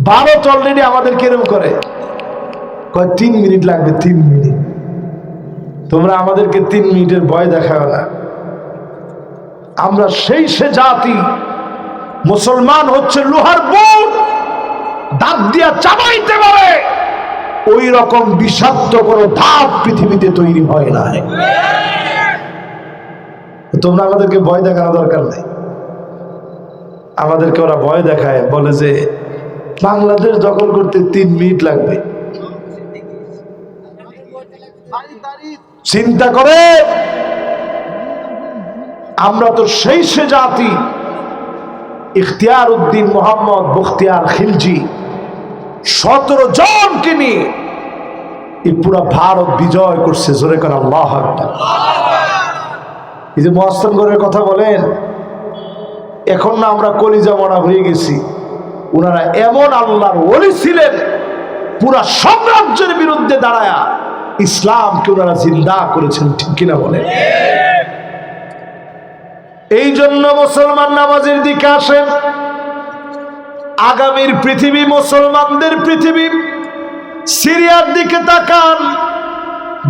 Bharat already আমাদের কেরম করে? কয়, তিন মিনিট লাগবে, তিন মিনিট। তোমরা আমাদেরকে তিন মিনিটের ভয় দেখাও না। আমরা সেই সে জাতি, মুসলমান হচ্ছে লোহার বুট, দাঁত দিয়া চাবাইতে পারে। ওই রকম বিষাক্ত কোনো ধাপ পৃথিবীতে তৈরি হয় না তোমরা আমাদেরকে ভয় দেখানো দরকার নেই। আমাদেরকে ওরা ভয় দেখায়, বলে যে বাংলাদেশ দখল করতে তিন মিনিট লাগবে। চিন্তা করে। আমরা তো সেই সে জাতি। ইখতিয়ার উদ্দিন মোহাম্মদ বখতিয়ার খিলজি, সতেরো জনকে নিয়ে এই পুরা ভারত বিজয় করছে, জোরে করে আল্লাহ। এই যে মহাস্তনগরের কথা বলেন, এখন না আমরা কলিজা মরা হয়ে গেছি। ওনারা এমন আল্লাহর ওলি ছিলেন, পুরা সাম্রাজ্যের বিরুদ্ধে দাঁড়ায়া ইসলামকে ওনারা জিন্দা করেছেন, ঠিক কিনা বলেন এই জন্য মুসলমান নামাজের দিকে আসেন। আগামীর পৃথিবী মুসলমানদের পৃথিবী। সিরিয়ার দিকে তাকান।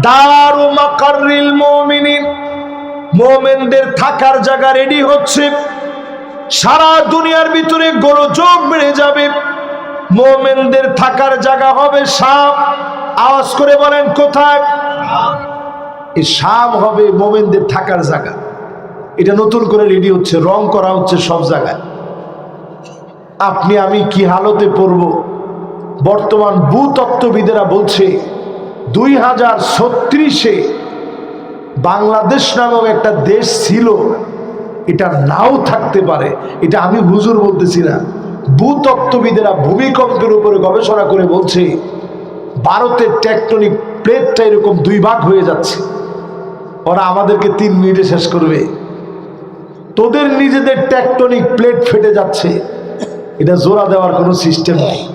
দারু মাকারিল মুমিনিন। মোমেনদের থাকার জায়গা রেডি হচ্ছে। সারা দুনিয়ার ভিতরে গোলযোগ বেড়ে যাবে। মোমেনদের থাকার জায়গা হবে সাপ। আওয়াজ করে বলেন, কোথায়? এই শাম হবে মোমেনদের থাকার জায়গা। এটা নতুন করে রেডি হচ্ছে, রং করা হচ্ছে সব জায়গায়। আপনি, আমি কি হালতে পড়ব? বর্তমান ভূতত্ত্ববিদেরা বলছে দুই হাজার ছত্রিশে বাংলাদেশ নামক একটা দেশ ছিল এটা নাও থাকতে পারে। এটা আমি হুজুর বলতেছি না। ভূতত্ত্ববিদেরা ভূমিকম্পের উপরে গবেষণা করে বলছে, ভারতের টেকটনিক প্লেটটা এরকম দুই ভাগ হয়ে যাচ্ছে। ওরা আমাদেরকে তিন মিনিটে শেষ করবে। তোদের নিজেদের টেকটনিক প্লেট ফেটে যাচ্ছে। এটা জোড়া দেওয়ার কোনো সিস্টেম নেই।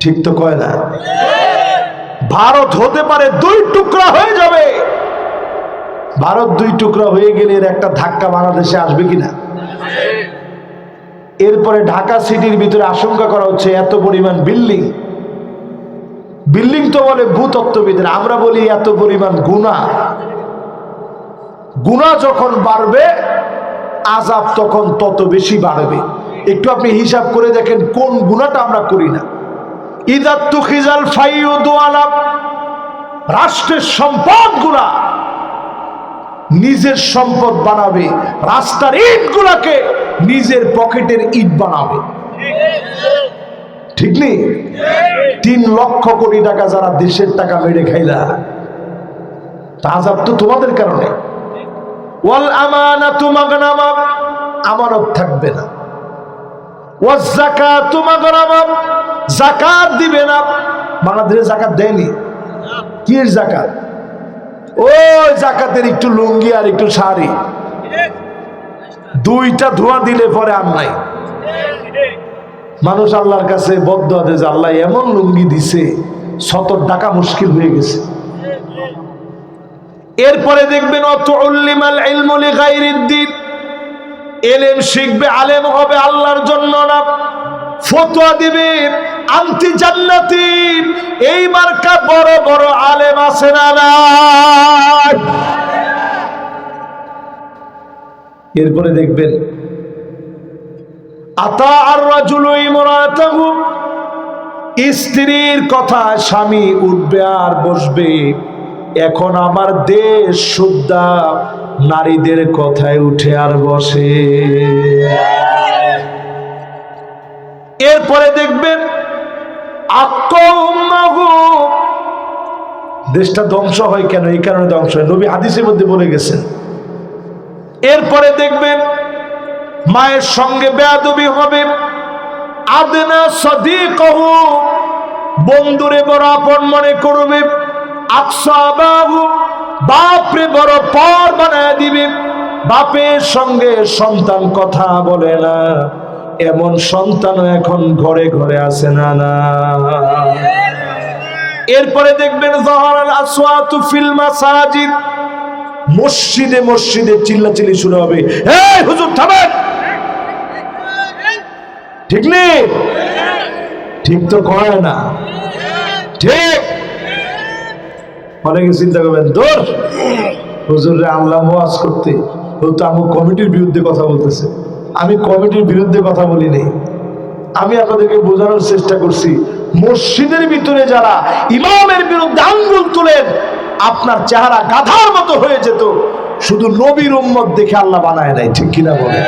ঠিক তো কয় না? ভারত হতে পারে দুই টুকরা হয়ে যাবে। ভারত দুই টুকরা হয়ে গেলে এর একটা ধাক্কা বাংলাদেশে আসবে কিনা? এরপরে ঢাকা সিটির ভিতরে আশঙ্কা করা হচ্ছে এত পরিমাণ বিল্ডিং। বিল্ডিং তো বলে ভূতত্ত্ববিদের। আমরা বলি এত পরিমাণ গুণা। গুণা যখন বাড়বে আজাব তখন তত বেশি বাড়বে। একটু আপনি হিসাব করে দেখেন কোন গুণাটা আমরা করি না। ইদাত্তু খিজাল ফাইউ দোয়ালাম রাষ্ট্রের সম্পদ সম্পদগুলা নিজের সম্পদ বানাবে, রাস্তার ইট গুলাকে নিজের পকেটের ইট বানাবে। ঠিক নেই? তিন লক্ষ কোটি টাকা যারা দেশের টাকা মেরে খাইলা, তা আজাব তো তোমাদের কারণে। ওয়াল আমানাতু মাগনামা, আমানত থাকবে না। ওয়াজ যাকাতু মাগনামা, যাকাত দিবে না। বাংলাদেশে জাকাত দেয়নি। কি যাকাত? ওই জাকাতের একটু লুঙ্গি আর একটু শাড়ি। দুইটা ধোয়া দিলে পরে আর নাই। মানুষ আল্লাহর কাছে বদ্ধ যে, আল্লাহ এমন লুঙ্গি দিছে, সতর টাকা মুশকিল হয়ে গেছে। এরপরে দেখবেন এলেম শিখবে, আলেম হবে আল্লাহর জন্য না। ফতোয়া দিবে। আন্তি জান্নাতি এই মার্কা বড় বড় আলেম আছে না এরপরে দেখবেন, আতা আর রাজুলু স্ত্রীর কথা স্বামী উঠবে আর বসবে। এখন আমার দেশ শুদ্ধা, নারীদের কথায় উঠে আর বসে। এরপরে দেখবেন দেশটা ধ্বংস হয় কেন? এই কারণে ধ্বংস হয়। নবী হাদিসের মধ্যে বলে গেছেন, এরপরে দেখবেন মায়ের সঙ্গে বেয়াদবি হবে। আদনা সদিকহু, বন্ধুরে বড় আপন মনে করবে। আকসাবাহু, বাপরে বড় পর বানায় দিবে। বাপের সঙ্গে সন্তান কথা বলে না। এমন সন্তানও এখন ঘরে ঘরে আসে না না। এরপরে দেখবেন ফিল মাসাজিদ। মসজিদে মসজিদে চিল্লাচিল্লি শুরু হবে। এই হুজুর, থামেন। ঠিক নেই ঠিক তো কয় না। ঠিক। অনেকে চিন্তা করবেন, দোর। হুজুরে আল্লাহ ওয়াজ করতে। ও তো আমি কমিটির বিরুদ্ধে কথা বলতেছে। আমি কমিটির বিরুদ্ধে কথা বলি নেই আমি আপনাদেরকে বোঝানোর চেষ্টা করছি, মসজিদের ভিতরে যারা ইমামের বিরুদ্ধে আঙ্গুল তুলেন আপনার চেহারা গাধার মতো হয়ে যেত, শুধু নবীর উম্মত দেখে আল্লাহ বানায় নাই, ঠিক কিনা বলে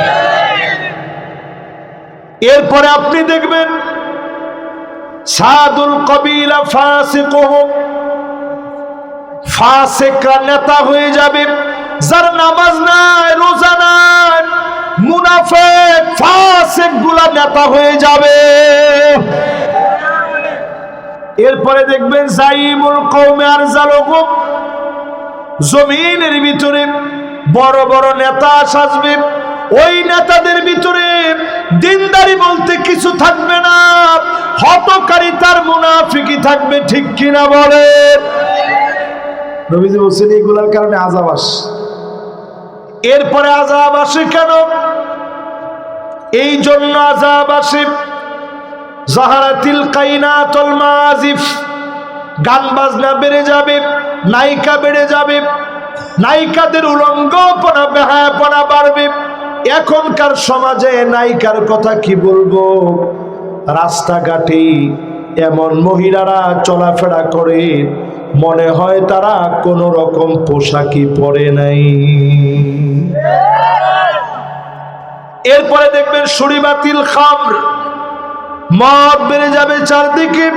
এরপরে আপনি দেখবেন, সাদুল কবিলা ফাসিক ফাসেকরা নেতা হয়ে যাবে, যার নামাজ নাই, রোজা নাই। মুনাফেকগুলা নেতা হয়ে যাবে। এরপরে দেখবেন জাইমুল কৌমে আর জালকুম জমিনের ভিতরে বড় বড় নেতা সাজবে। ওই নেতাদের ভিতরে দিনদারি বলতে কিছু থাকবে না। হতকারী হতকারিতার মুনাফিকি থাকবে, ঠিক কিনা বলেন? নবীজি বলছেন, এগুলার কারণে আজাবাস এরপরে আজাব আসে কেন? এই জন্য আজাব আসে। জাহারাতিল কাইনাতুল মাজিফ গান বাজনা বেড়ে যাবে, নায়িকা বেড়ে যাবে, নায়িকাদের উলঙ্গপনা বেহায়াপনা বাড়বে। এখনকার সমাজে নায়িকার কথা কি বলব? রাস্তাঘাটে এমন মহিলারা চলাফেরা করে মনে হয় তারা কোনো রকম পোশাকই পরে নাই। এরপরে দেখবেন সুরিবাতিল খামর। মদ বেড়ে যাবে চারদিকে,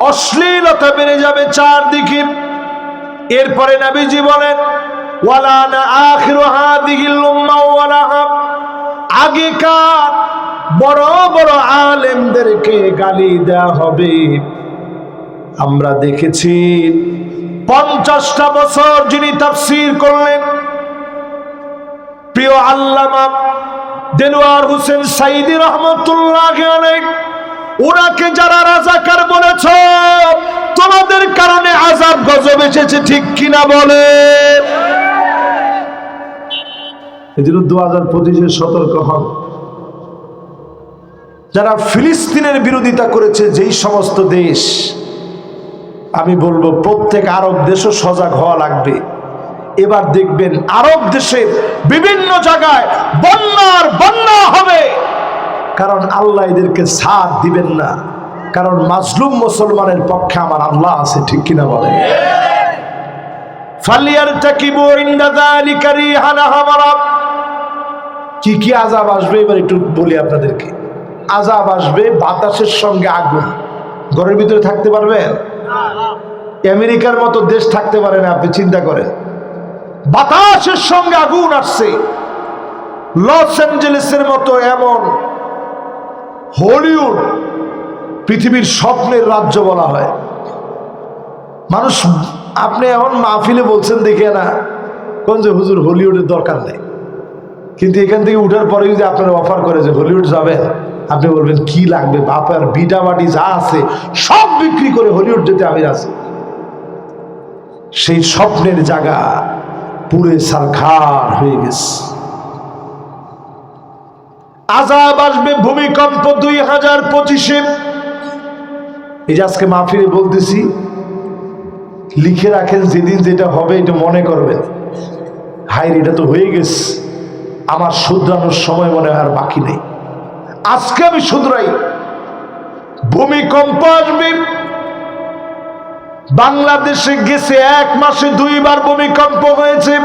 অশ্লীলতা বেড়ে যাবে চারদিকে। এরপরে নবীজি বলেন আগেকার বড় বড় আলেমদেরকে গালি দেওয়া হবে। আমরা দেখেছি পঞ্চাশটা বছর যিনি তাফসীর করলেন। প্রিয় আল্লামা দেলোয়ার হোসেন সাইদি রহমতুল্লাহ ওনাকে যারা রাজাকার বলেছ, তোমাদের কারণে আজাব গজব এসেছে, ঠিক কিনা বলে? এই দু হাজার পঁচিশে সতর্ক হন। যারা ফিলিস্তিনের বিরোধিতা করেছে, যেই সমস্ত দেশ আমি বলব, প্রত্যেক আরব দেশও সজাগ হওয়া লাগবে। এবার দেখবেন, আরব দেশের বিভিন্ন জায়গায় বন্যার বন্যা হবে। কারণ আল্লাহ এদেরকে সাথ দিবেন না। কারণ মাজলুম মুসলমানের পক্ষে আমার আল্লাহ আছে, ঠিক কিনা বলে? কি কি আজাব আসবে? এবার একটু বলি আপনাদেরকে। আজাব আসবে বাতাসের সঙ্গে আগুন। ঘরের ভিতরে থাকতে পারবেন? আমেরিকার মতো দেশ থাকতে পারে না, আপনি চিন্তা করেন। বাতাসের সঙ্গে আগুন আসছে। লস অ্যাঞ্জেলেসের মতো এমন হলিউড পৃথিবীর স্বপ্নের রাজ্য বলা হয়। মানুষ, আপনি এখন মাহফিলে বলছেন, দেখে না। কোন যে হুজুর হলিউডের দরকার নেই। কিন্তু এখান থেকে উঠার পরে যদি আপনারা অফার করে যে হলিউড যাবেন আপনি বলবেন, কি লাগবে? বাপার বাটি যা আছে, সব বিক্রি করে হলিউড যেতে আমি আছি সেই স্বপ্নের জায়গা পুরে সারখার হয়ে গেছে। আজাব আসবে ভূমিকম্প দুই হাজার পঁচিশে। এই যে আজকে মাহফিলে বলতেছি, লিখে রাখেন, যেদিন যেটা হবে এটা মনে করবেন। হাই এটা তো হয়ে গেছে। আমার শুধরানোর সময় মনে হয় আর বাকি নেই। আজকে আমি শুধরাই। ভূমিকম্প আসবে। বাংলাদেশে গেছে এক মাসে দুইবার ভূমিকম্প হয়েছে।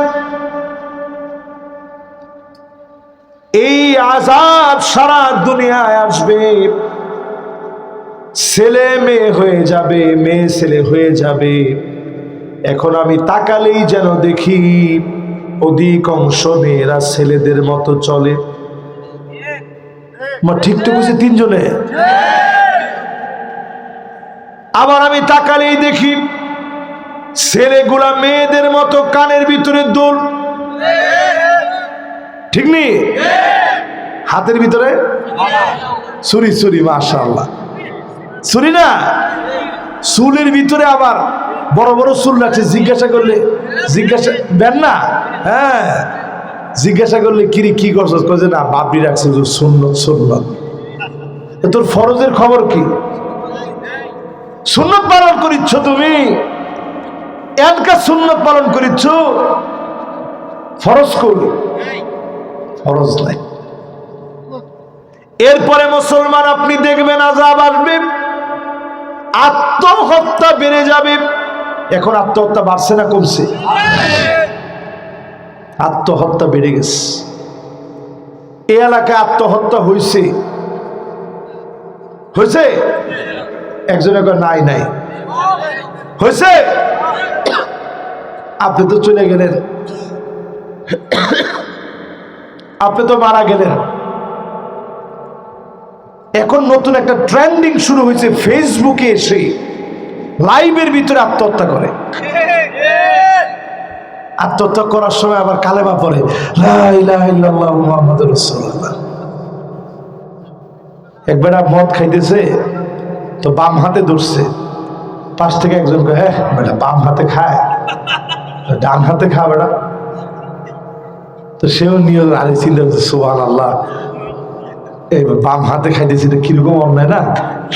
এই আজাদ সারা দুনিয়ায় আসবে। ছেলে মেয়ে হয়ে যাবে, মেয়ে ছেলে হয়ে যাবে। এখন আমি তাকালেই যেন দেখি অধিকাংশ মেয়েরা ছেলেদের মতো চলে। ঠিক তো বুঝি তিনজনে। আবার আমি তাকালেই দেখি ছেলেগুলা মেয়েদের মতো কানের ভিতরে দোল। ঠিক নেই হাতের ভিতরে? ছুরি ছুরি, মাশাআল্লাহ। ছুরি না? চুলের ভিতরে আবার বড় বড় চুল রাখছে, জিজ্ঞাসা করলে জিজ্ঞাসা দেন না? হ্যাঁ। জিজ্ঞাসা করলে কিরি কি করছ কয়ে না, বাপরি রাখছে শুনল শুনল এ তোর ফরজের খবর কি? সুন্নত পালন করিচ্ছ তুমি? এনকা সুন্নত পালন করিচ্ছ? ফরজ করি ফরজ নাই। এরপরে মুসলমান, আপনি দেখবেন আজাব আসবে, আত্মহত্যা বেড়ে যাবে। এখন আত্মহত্যা বাড়ছে না, কমছে। আত্মহত্যা বেড়ে গেছে। এই এলাকায় আত্মহত্যা হয়েছে হয়েছে একজনের কয়, নাই নাই। হয়েছে আপনি তো চলে গেলেন। আপনি তো মারা গেলেন। এখন নতুন একটা ট্রেন্ডিং শুরু হয়েছে ফেসবুকে এসে। লাইভের ভিতরে আত্মহত্যা করে। আত্মহত্যা করার সময় আবার কালেমা রাসূলুল্লাহ। একবার মদ খাইতেছে, তো বাম হাতে ধরছে। পাশ থেকে একজন হ্যাঁ বেটা, বাম হাতে খায়। ডান হাতে খা, বেটা। তো সেও নিয়ে আরে, চিন্তা সুবহান আল্লাহ এই বাম হাতে খাইতেছি তো কীরকম অন্যায় না?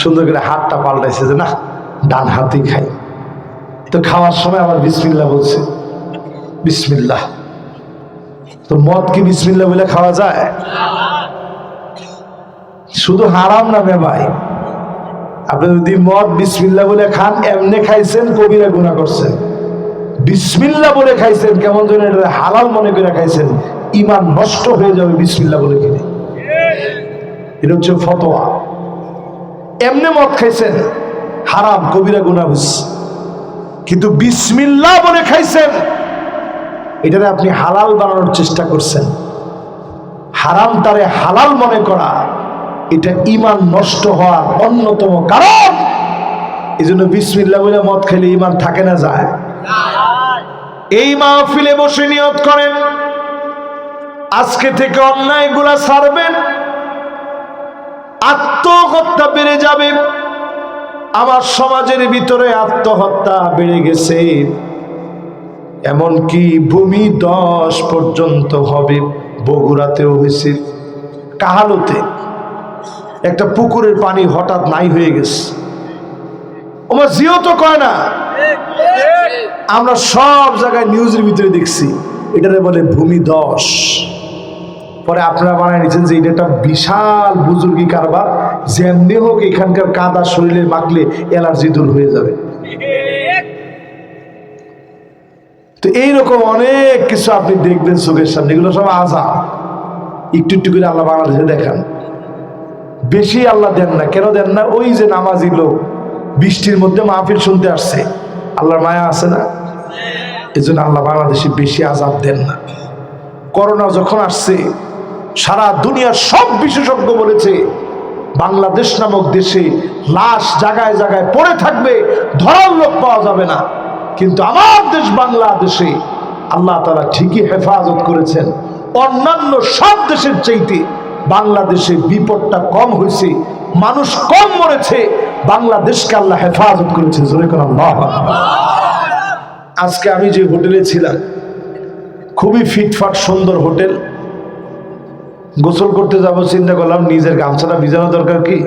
সুন্দর করে হাতটা পাল্টাইছে যে, না, ডান হাতেই খাই। তো খাওয়ার সময় আবার বিসমিল্লা বলছে। বিসমিল্লাহ। তো মদ কি বিসমিল্লা বলে খাওয়া যায়? শুধু হারাম না ভাই। আপনি যদি মদ বিসমিল্লা বলে খান, এমনি খাইছেন, কবিরা গুণা করছেন। বিসমিল্লা বলে খাইছেন, কেমন এটা হালাল মনে করে খাইছেন ইমান নষ্ট হয়ে যাবে বিসমিল্লা বলে খেলে। এটা হচ্ছে ফতোয়া। এমনি মদ খাইছেন, হারাম, কবিরা গুণা হচ্ছে কিন্তু বিসমিল্লা বলে খাইছেন এটারে আপনি হালাল বানানোর চেষ্টা করছেন। হারাম তারে হালাল মনে করা, এটা ইমান নষ্ট হওয়ার অন্যতম কারণ। এই জন্য বিসমিল্লা বলে মদ খেলে ইমান থাকে না, যায়। এই মাহফিলে বসে নিয়ত করেন। আজকে থেকে অন্যায়গুলা ছাড়বেন আত্মহত্যা বেড়ে যাবে। আমার সমাজের ভিতরে আত্মহত্যা বেড়ে গেছে। এমনকি ভূমি দশ পর্যন্ত হবে বগুড়াতেও হয়েছে। কাহালুতে একটা পুকুরের পানি হঠাৎ নাই হয়ে গেছে। আমার জিও তো কয় না? আমরা সব জায়গায় নিউজের ভিতরে দেখছি, এটারে বলে ভূমি দশ। পরে আপনারা বানায় নিচ্ছেন যে এটা একটা বিশাল বুজুর্গি কারবার, যেমনি হোক এখানকার কাদা শরীরে মাখলে অ্যালার্জি দূর হয়ে যাবে। তো এইরকম অনেক কিছু আপনি দেখবেন চোখের সামনে। এগুলো সব আজা একটু একটু করে আল্লাহ বাংলাদেশে দেখান। বেশি আল্লাহ দেন না। কেন দেন না? ওই যে নামাজি লোক, বৃষ্টির মধ্যে মাহফিল শুনতে আসছে। আল্লাহর মায়া আছে না? এই জন্য আল্লাহ বাংলাদেশে বেশি আজাব দেন না। করোনা যখন আসছে, সারা দুনিয়ার সব বিশেষজ্ঞ বলেছে, বাংলাদেশ নামক দেশে লাশ জায়গায় জায়গায় পড়ে থাকবে, ধরার লোক পাওয়া যাবে না। কিন্তু আমার দেশ বাংলাদেশে আল্লাহ তালা ঠিকই হেফাজত করেছেন। অন্যান্য সব দেশের চাইতে বাংলাদেশে বিপদটা কম হয়েছে, মানুষ কম মরেছে, বাংলাদেশকে আল্লাহ হেফাজত করেছে। আজকে আমি যে হোটেলে ছিলাম, খুবই ফিটফাট সুন্দর হোটেল। গোসল করতে যাব, চিন্তা করলাম, নিজের গামছাটা ভিজানো দরকার কি?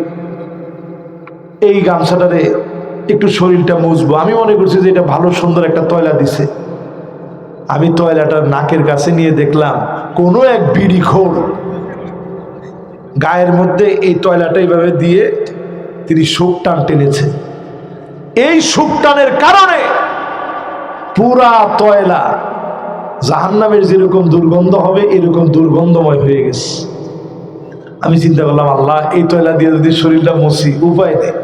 এই গামছাটারে একটু শরীরটা মুছবো আমি মনে করছি যে এটা ভালো সুন্দর একটা তয়লা দিছে। আমি তয়লাটা নাকের কাছে নিয়ে দেখলাম, কোনো এক বিড়ি খোর গায়ের মধ্যে এই তয়লাটা এইভাবে দিয়ে তিনি শোক টান টেনেছে। এই শোক টানের কারণে পুরা তয়লা জাহান্নামের যেরকম দুর্গন্ধ হবে, এরকম দুর্গন্ধময় হয়ে গেছে। আমি চিন্তা করলাম, আল্লাহ, এই তয়লা দিয়ে যদি শরীরটা মুছি, উপায় নেই।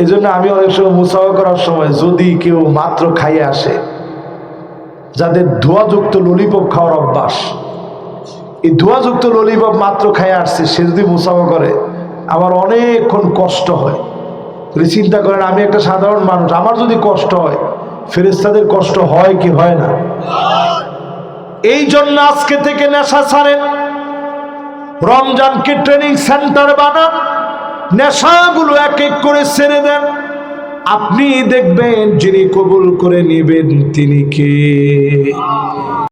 এই জন্য আমি অনেক সময় মুসাফা করার সময় যদি কেউ মাত্র খাইয়ে আসে, যাদের ধোয়াযুক্ত ললিপপ খাওয়ার অভ্যাস, এই ধোয়াযুক্ত ললিপপ মাত্র খাইয়ে আসছে, সে যদি মুসাফা করে, আমার অনেকক্ষণ কষ্ট হয়। তাহলে চিন্তা করেন, আমি একটা সাধারণ মানুষ, আমার যদি কষ্ট হয় ফেরেস্তাদের কষ্ট হয় কি হয় না? এই জন্য আজকে থেকে নেশা ছাড়েন, রমজানকে ট্রেনিং সেন্টার বানান নেশাগুলো এক এক করে ছেড়ে দেন। আপনি দেখবেন যিনি কবুল করে নেবেন তিনি কে?